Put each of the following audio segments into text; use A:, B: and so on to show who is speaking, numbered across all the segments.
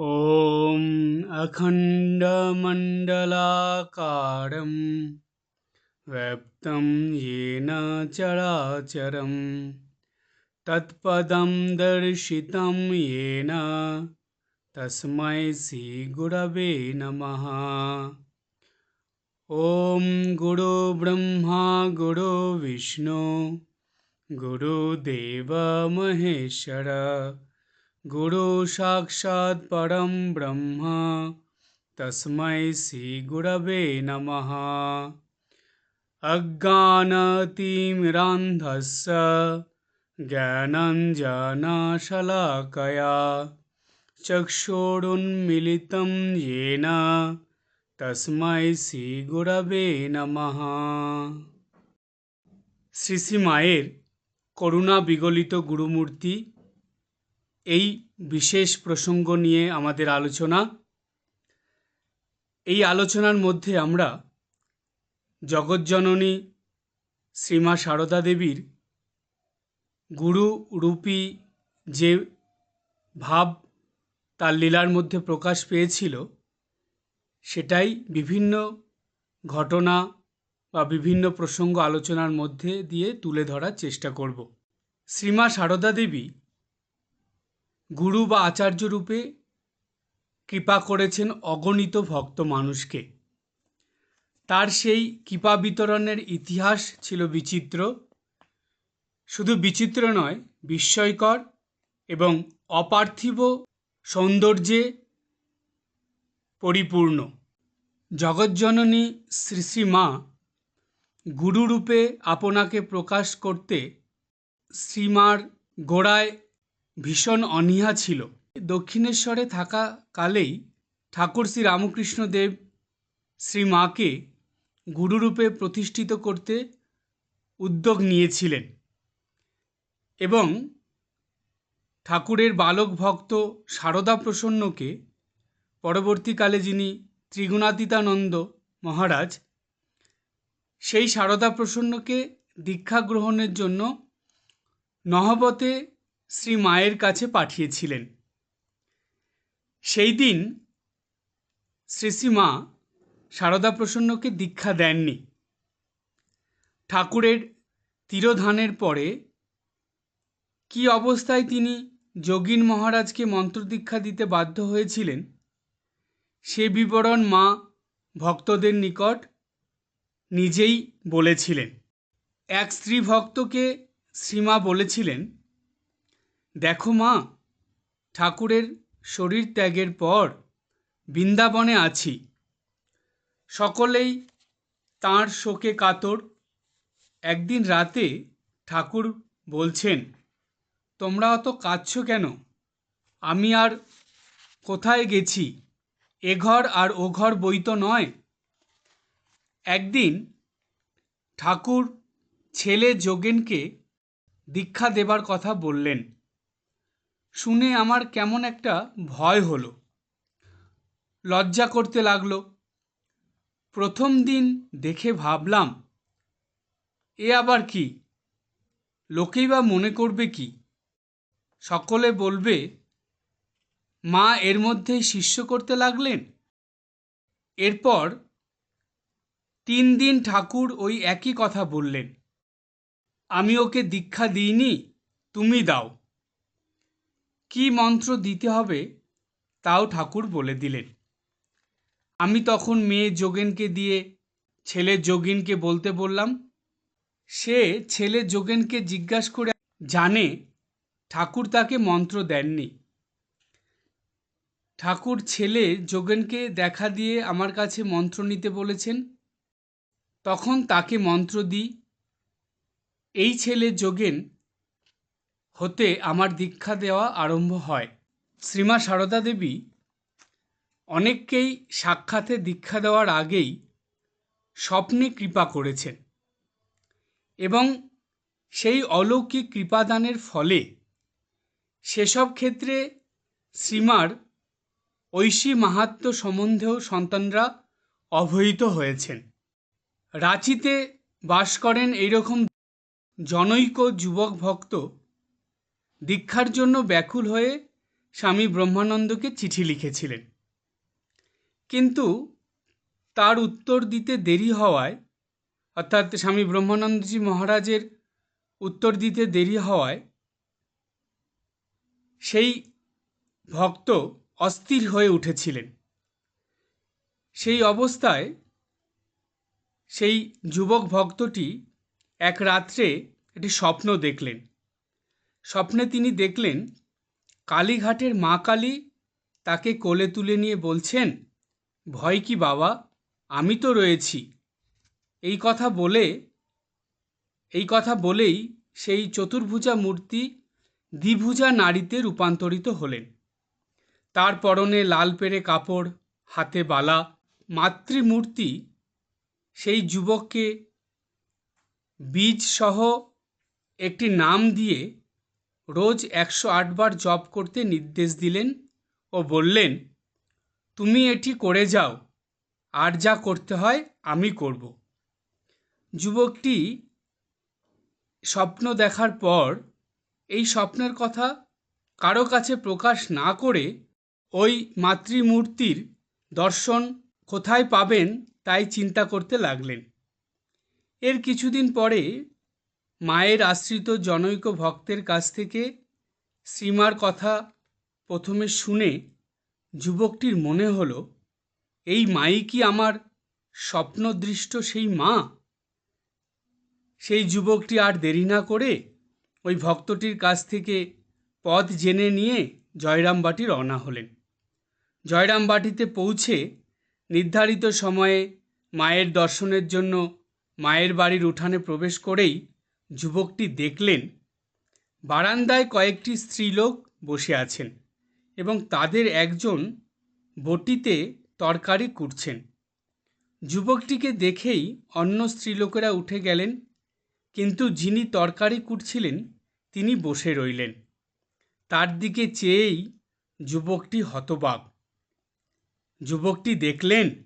A: ॐ अखण्डमण्डलाकारं व्याप्तं येन चराचरं तत्पदं दर्शितं येन तस्मै श्रीगुरवे नमः। ॐ गुरु ब्रह्मा गुरुदेव महेश्वर गुरु साक्षात् परं ब्रह्म तस्मै श्रीगुरवे नमः अज्ञानतिमिरान्धस्य ज्ञानञ्जनशलाकया चक्षुरुन्मिलितं येन তস্মাই শ্রী গুরবে নমঃ শ্রী শ্রী মায়ের করুণা বিগলিত গুরুমূর্তি এই বিশেষ প্রসঙ্গ নিয়ে আমাদের আলোচনা। এই আলোচনার মধ্যে আমরা জগজ্জননী শ্রীমা সারদা দেবীর গুরু রূপী যে ভাব তার লীলার মধ্যে প্রকাশ পেয়েছিল, সেটাই বিভিন্ন ঘটনা বা বিভিন্ন প্রসঙ্গ আলোচনার মধ্যে দিয়ে তুলে ধরার চেষ্টা করব। শ্রীমা সারদা দেবী গুরু বা আচার্য রূপে কৃপা করেছেন অগণিত ভক্ত মানুষকে। তার সেই কৃপা বিতরণের ইতিহাস ছিল বিচিত্র। শুধু বিচিত্র নয়, বিস্ময়কর এবং অপার্থিব সৌন্দর্যে পরিপূর্ণ। জগজ্জননী শ্রী শ্রী মা গুরুরূপে আপনাকে প্রকাশ করতে শ্রীমার গোড়ায় ভীষণ অনীহা ছিল। দক্ষিণেশ্বরে থাকা কালেই ঠাকুর শ্রী রামকৃষ্ণ দেব শ্রী মাকে গুরুরূপে প্রতিষ্ঠিত করতে উদ্যোগ নিয়েছিলেন এবং ঠাকুরের বালক ভক্ত সারদা প্রসন্নকে পরবর্তীকালে যিনি ত্রিগুণাতীতানন্দ মহারাজ, সেই সারদা প্রসন্নকে দীক্ষা গ্রহণের জন্য নহবতে শ্রী মায়ের কাছে পাঠিয়েছিলেন। সেই দিন শ্রী শ্রী মা সারদা প্রসন্নকে দীক্ষা দেননি। ঠাকুরের তিরোধানের পরে কি অবস্থায় তিনি যোগীন মহারাজকে মন্ত্রদীক্ষা দিতে বাধ্য হয়েছিলেন, সে বিবরণ মা ভক্তদের নিকট নিজেই বলেছিলেন। এক স্ত্রী ভক্তকে শ্রীমা বলেছিলেন দেখো মা, ঠাকুরের শরীর ত্যাগের পর বৃন্দাবনে আছি। সকলেই তাঁর শোকে কাতর। একদিন রাতে ঠাকুর বলছেন, তোমরা অত কাঁদছ কেন? আমি আর কোথায় গেছি? এ ঘর আর ও ঘর বই তো নয়। একদিন ঠাকুর ছেলে যোগেনকে দীক্ষা দেবার কথা বললেন। শুনে আমার কেমন একটা ভয় হলো। লজ্জা করতে লাগল। প্রথম দিন দেখে ভাবলাম, এ আবার কি? লোকেই বা মনে করবে কি? সকলে বলবে, মা এর মধ্যেই শিষ্য করতে লাগলেন? এরপর তিন দিন ঠাকুর ওই একই কথা বললেন, আমি ওকে দীক্ষা দিইনি, তুমি দাও। কি মন্ত্র দিতে হবে তাও ঠাকুর বলে দিলেন। আমি তখন মেয়ে যোগেনকে দিয়ে ছেলে যোগিনকে বলতে বললাম, সে ছেলে যোগেনকে জিজ্ঞাসা করে জানে, ঠাকুর তাকে মন্ত্র দেননি। ঠাকুর ছেলে যোগেনকে দেখা দিয়ে আমার কাছে মন্ত্র নিতে বলেছেন, তখন তাকে মন্ত্র দিই, এই ছেলে যোগেন হতে আমার দীক্ষা দেওয়া আরম্ভ হয়। শ্রীমা সারদা দেবী অনেককেই সাক্ষাতে দীক্ষা দেওয়ার আগেই স্বপ্নে কৃপা করেছেন এবং সেই অলৌকিক কৃপাদানের ফলে সেসব ক্ষেত্রে শ্রীমার ঐশী মাহাত্ম সম্বন্ধেও সন্তানরা অবহিত হয়েছেন। রাঁচিতে বাস করেন এইরকম জনৈক যুবক ভক্ত দীক্ষার জন্য ব্যাকুল হয়ে স্বামী ব্রহ্মানন্দকে চিঠি লিখেছিলেন। কিন্তু তার উত্তর দিতে দেরি হওয়ায়, অর্থাৎ স্বামী ব্রহ্মানন্দজি মহারাজের উত্তর দিতে দেরি হওয়ায়, সেই ভক্ত অস্থির হয়ে উঠেছিলেন। সেই অবস্থায় সেই যুবক ভক্তটি এক রাত্রে একটি স্বপ্ন দেখলেন। স্বপ্নে তিনি দেখলেন কালীঘাটের মা কালী তাকে কোলে তুলে নিয়ে বলছেন, ভয় কি বাবা, আমি তো রয়েছি। এই কথা বলে, এই কথা বলেই সেই চতুর্ভুজা মূর্তি দ্বিভুজা নারীতে রূপান্তরিত হলেন। তার পরনে লাল পেরে কাপড়, হাতে বালা, মাতৃমূর্তি, সেই যুবককে বীজসহ একটি নাম দিয়ে রোজ একশো আটবার জপ করতে নির্দেশ দিলেন ও বললেন, তুমি এটি করে যাও। আর যা করতে হয় আমি করব। যুবকটি স্বপ্ন দেখার পর এই স্বপ্নের কথা কারও কাছে প্রকাশ না করে ওই মাতৃমূর্তির দর্শন কোথায় পাবেন তাই চিন্তা করতে লাগলেন। এর কিছুদিন পরে মায়ের আশ্রিত জনৈক ভক্তের কাছ থেকে শ্রীমার কথা প্রথমে শুনে যুবকটির মনে হলো, এই মাই কি আমার স্বপ্নদৃষ্ট সেই মা? সেই যুবকটি আর দেরি না করে ওই ভক্তটির কাছ থেকে পথ জেনে নিয়ে জয়রামবাটি রওনা হলেন। জয়রামবাটিতে পৌঁছে নির্ধারিত সময়ে মায়ের দর্শনের জন্য মায়ের বাড়ির উঠানে প্রবেশ করেই যুবকটি দেখলেন, বারান্দায় কয়েকটি স্ত্রীলোক বসে আছেন এবং তাদের একজন বটিতে তরকারি কুটছেন। যুবকটিকে দেখেই অন্য স্ত্রীলোকেরা উঠে গেলেন, কিন্তু যিনি তরকারি কুটছিলেন, তিনি বসে রইলেন। তার দিকে চেয়েই যুবকটি হতবাক। যুবকটি দেখলেন,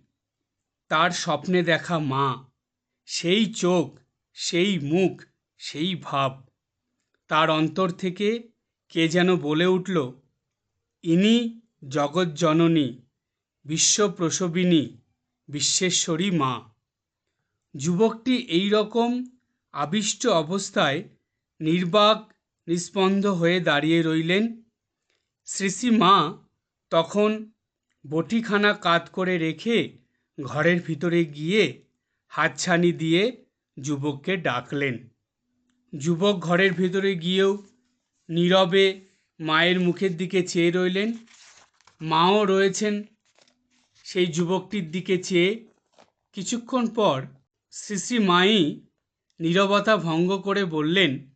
A: তার স্বপ্নে দেখা মা, সেই চোখ, সেই মুখ সেই ভাব। তার অন্তর থেকে কে যেন বলে উঠল, ইনি জগৎজননী বিশ্বপ্রসবিনী, বিশ্বেশ্বরী মা। যুবকটি এই রকম আবিষ্ট অবস্থায় নির্বাক, নিস্পন্দ হয়ে দাঁড়িয়ে রইলেন। শ্রী শ্রী মা তখন বটিখানা কাত করে রেখে ঘরের ভিতরে গিয়ে হাতছানি দিয়ে যুবককে ডাকলেন। যুবক ঘরের ভেতরে গিয়েও নীরবে মায়ের মুখের দিকে চেয়ে রইলেন। মাও রয়েছেন সেই যুবকটির দিকে চেয়ে। কিছুক্ষণ পর শ্রী শ্রী মাই নীরবতা ভঙ্গ করে বললেন,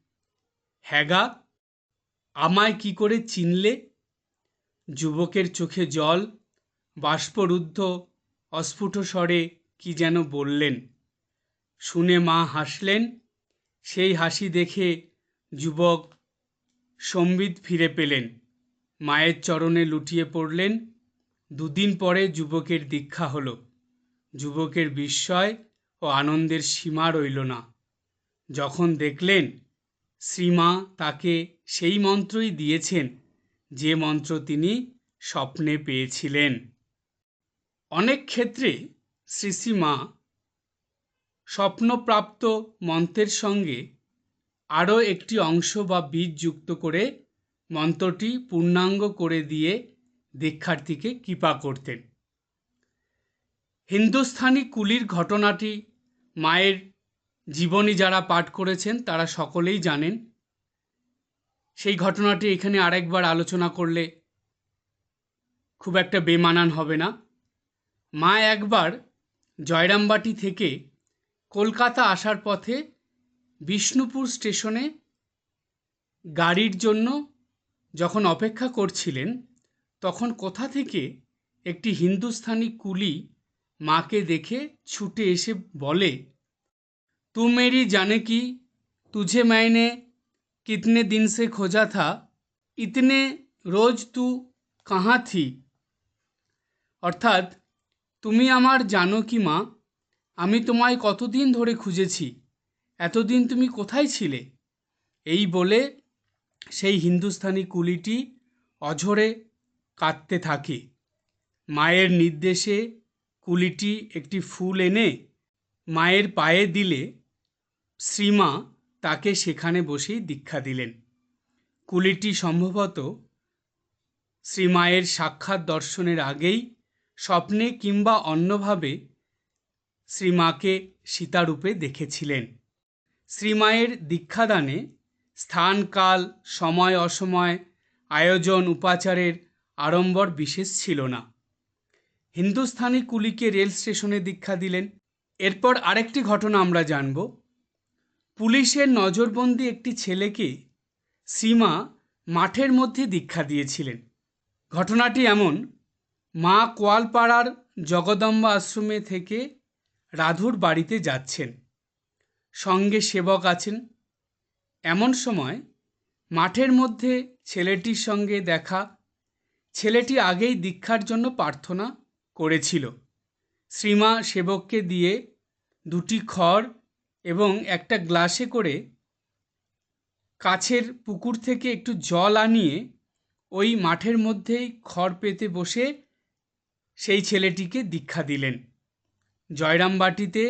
A: হ্যাগা, আমায় কি করে চিনলে? যুবকের চোখে জল, বাষ্পরুদ্ধ অস্ফুট স্বরে কি যেন বললেন। শুনে মা হাসলেন। সেই হাসি দেখে যুবক সম্বিত ফিরে পেলেন। মায়ের চরণে লুটিয়ে পড়লেন। দুদিন পরে যুবকের দীক্ষা হলো। যুবকের বিস্ময় ও আনন্দের সীমা রইল না। যখন দেখলেন, শ্রীমা তাকে সেই মন্ত্রই দিয়েছেন, যে মন্ত্র তিনি স্বপ্নে পেয়েছিলেন। অনেক ক্ষেত্রে শ্রী শ্রীমা স্বপ্নপ্রাপ্ত মন্ত্রের সঙ্গে আরও একটি অংশ বা বীজ যুক্ত করে মন্ত্রটি পূর্ণাঙ্গ করে দিয়ে দীক্ষার্থীকে কৃপা করতেন। হিন্দুস্থানি কুলির ঘটনাটি মায়ের জীবনী যারা পাঠ করেছেন তারা সকলেই জানেন। সেই ঘটনাটি এখানে আরেকবার আলোচনা করলে খুব একটা বেমানান হবে না। মা একবার জয়রামবাটি থেকে কলকাতা আসার পথে বিষ্ণুপুর স্টেশনে গাড়ির জন্য যখন অপেক্ষা করছিলেন, তখন কোথা থেকে একটি হিন্দুস্থানি কুলি মাকে দেখে ছুটে এসে বলে, তু মেরি জানে কি, তুঝে মাইনে কিতনে দিন সে খোঁজা থা, ইতনে রোজ তু কাহা থি? অর্থাৎ, তুমি আমার জানো কি মা আমি তোমায় কতদিন ধরে খুঁজেছি? এতদিন তুমি কোথায় ছিলে? এই বলে সেই হিন্দুস্থানি কুলিটি অঝরে কাঁদতে থাকে। মায়ের নির্দেশে কুলিটি একটি ফুল এনে মায়ের পায়ে দিলে শ্রীমা তাকে সেখানে বসেই দীক্ষা দিলেন। কুলিটি সম্ভবত শ্রীমায়ের সাক্ষাৎ দর্শনের আগেই স্বপ্নে কিংবা অন্যভাবে শ্রীমাকে সীতারূপে দেখেছিলেন। শ্রীমায়ের দীক্ষাদানে স্থান কাল সময়, অসময়, আয়োজন, উপাচারের আড়ম্বর বিশেষ ছিল না। হিন্দুস্থানি কুলিকে রেল স্টেশনে দীক্ষা দিলেন। এরপর আরেকটি ঘটনা আমরা জানব। পুলিশের নজরবন্দি একটি ছেলেকে সীমা মাঠের মধ্যে দীক্ষা দিয়েছিলেন। ঘটনাটি এমন, মা কোয়ালপাড়ার জগদম্বা আশ্রমে থেকে রাধুর বাড়িতে যাচ্ছেন। সঙ্গে সেবক আছেন। এমন সময় মাঠের মধ্যে ছেলেটির সঙ্গে দেখা, ছেলেটি আগেই দীক্ষার জন্য প্রার্থনা করেছিল। শ্রীমা সেবককে দিয়ে দুটি খড় এবং একটা গ্লাসে করে কাছের পুকুর থেকে একটু জল আনিয়ে ওই মাঠের মধ্যেই খড় পেতে বসে সেই ছেলেটিকে দীক্ষা দিলেন। জয়রামবাটিতে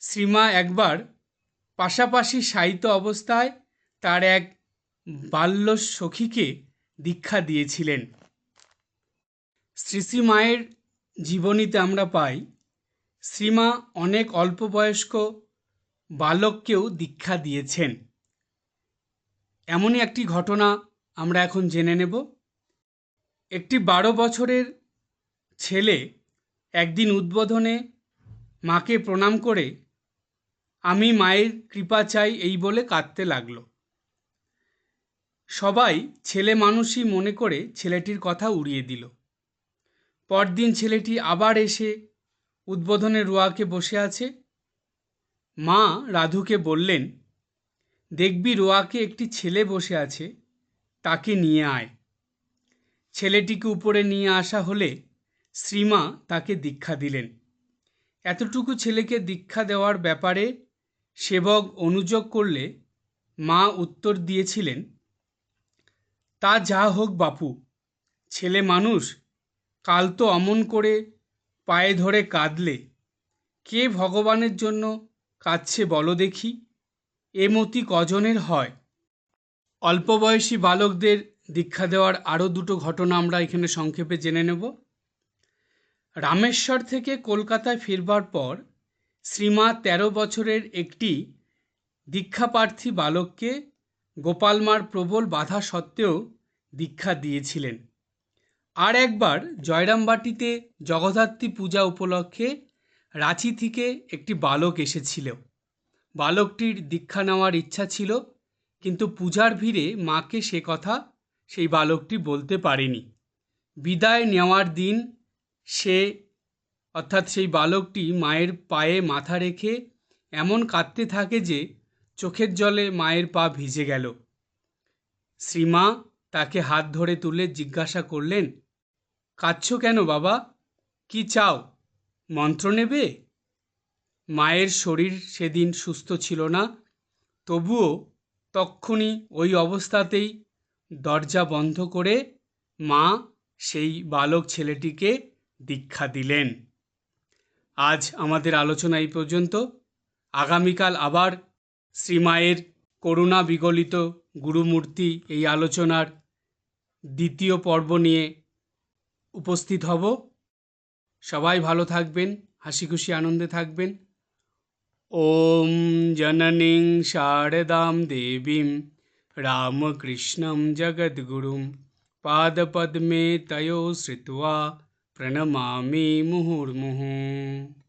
A: শ্রীমা একবার পাশাপাশি শায়িত অবস্থায় তার এক বাল্য সখীকে দীক্ষা দিয়েছিলেন। শ্রী শ্রী মায়ের জীবনীতে আমরা পাই, শ্রীমা অনেক অল্প বয়স্ক বালককেও দীক্ষা দিয়েছেন। এমনই একটি ঘটনা আমরা এখন জেনে নেব। একটি বারো বছরের ছেলে একদিন উদ্বোধনে মাকে প্রণাম করে আমি মায়ের কৃপা চাই এই বলে কাঁদতে লাগল। সবাই ছেলে মানুষই মনে করে ছেলেটির কথা উড়িয়ে দিল। পরদিন ছেলেটি আবার এসে উদ্বোধনে রোয়াকে বসে আছে। মা রাধুকে বললেন, দেখবি রোয়াকে একটি ছেলে বসে আছে, তাকে নিয়ে আয়। ছেলেটিকে উপরে নিয়ে আসা হলে শ্রীমা তাকে দীক্ষা দিলেন। এতটুকু ছেলেকে দীক্ষা দেওয়ার ব্যাপারে সেবক অনুযোগ করলে মা উত্তর দিয়েছিলেন, তা যা হোক বাপু, ছেলে মানুষ, কাল তো অমন করে পায়ে ধরে কাঁদলে। কে ভগবানের জন্য কাঁদছে বলো দেখি, এ মতি কজনের হয়? অল্প বয়সী বালকদের দীক্ষা দেওয়ার আরও দুটো ঘটনা আমরা এখানে সংক্ষেপে জেনে নেব। রামেশ্বর থেকে কলকাতায় ফিরবার পর শ্রীমা তেরো বছরের একটি দীক্ষাপ্রার্থী বালককে গোপালমার প্রবল বাধা সত্ত্বেও দীক্ষা দিয়েছিলেন। আর একবার জয়রামবাটিতে জগদ্ধাত্রী পূজা উপলক্ষে রাঁচি থেকে একটি বালক এসেছিল। বালকটির দীক্ষা নেওয়ার ইচ্ছা ছিল, কিন্তু পূজার ভিড়ে মাকে সে কথা সেই বালকটি বলতে পারেনি। বিদায় নেওয়ার দিন সে, অর্থাৎ সেই বালকটি মায়ের পায়ে মাথা রেখে এমন কাঁদতে থাকে যে চোখের জলে মায়ের পা ভিজে গেল। শ্রীমা তাকে হাত ধরে তুলে জিজ্ঞাসা করলেন, কাঁদছ কেন বাবা? কি চাও? মন্ত্র নেবে? মায়ের শরীর সেদিন সুস্থ ছিল না, তবুও তক্ষুনি ওই অবস্থাতেই দরজা বন্ধ করে মা সেই বালক ছেলেটিকে দীক্ষা দিলেন। আজ আমাদের আলোচনা এই পর্যন্ত। আগামীকাল আবার শ্রীমায়ের করুণা বিগলিত গুরুমূর্তি এই আলোচনার দ্বিতীয় পর্ব নিয়ে উপস্থিত হব। সবাই ভালো থাকবেন, হাসি খুশি আনন্দে থাকবেন। ওম জননীং শারদাম দেবীম রামকৃষ্ণম জগদ্গুরুম। পাদপদ্মে তয়ো শ্রিত্वा प्रणमामि मुहुर्मुहुः।